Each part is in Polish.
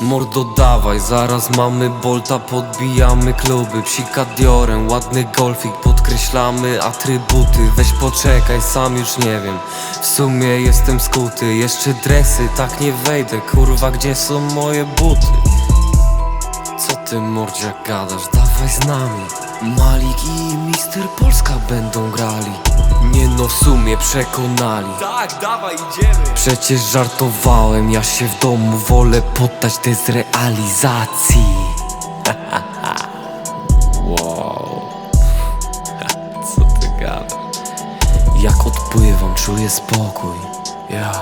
Mordo dawaj, zaraz mamy bolta, podbijamy kluby. Psika diorem, ładny golfik, podkreślamy. Atrybuty Weź poczekaj, sam już nie wiem. W sumie jestem skuty, jeszcze dresy, tak nie wejdę. Kurwa, gdzie są moje buty? Co ty mordzia gadasz, dawaj z nami. Malik i Mister Polska będą grali. Nie no, w sumie przekonali. Tak, dawaj, idziemy. Przecież żartowałem, ja się w domu wolę poddać dezrealizacji Wow. Co ty gadasz? Jak odpływam, czuję spokój. Ja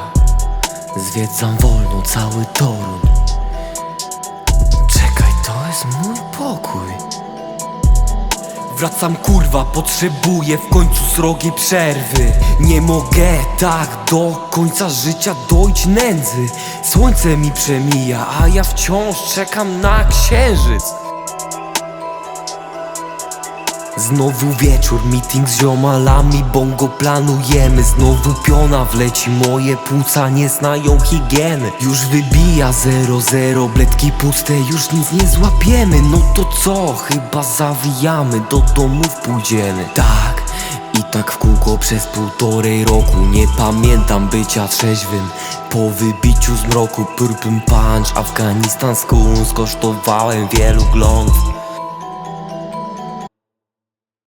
zwiedzam wolno cały Toruń Wracam kurwa, potrzebuję w końcu srogiej przerwy. Nie mogę tak do końca życia dojść nędzy. Słońce mi przemija, a ja wciąż czekam na księżyc Znowu wieczór, meeting z ziomalami, bongo planujemy. Znowu piona wleci, moje płuca nie znają higieny. Już wybija 0-0, bledki puste, już nic nie złapiemy. No to co, chyba zawijamy, do domów pójdziemy. Tak, i tak w kółko przez półtorej roku. Nie pamiętam bycia trzeźwym. Po wybiciu z mroku Purpym punch, Afganistan skun Skosztowałem wielu gląd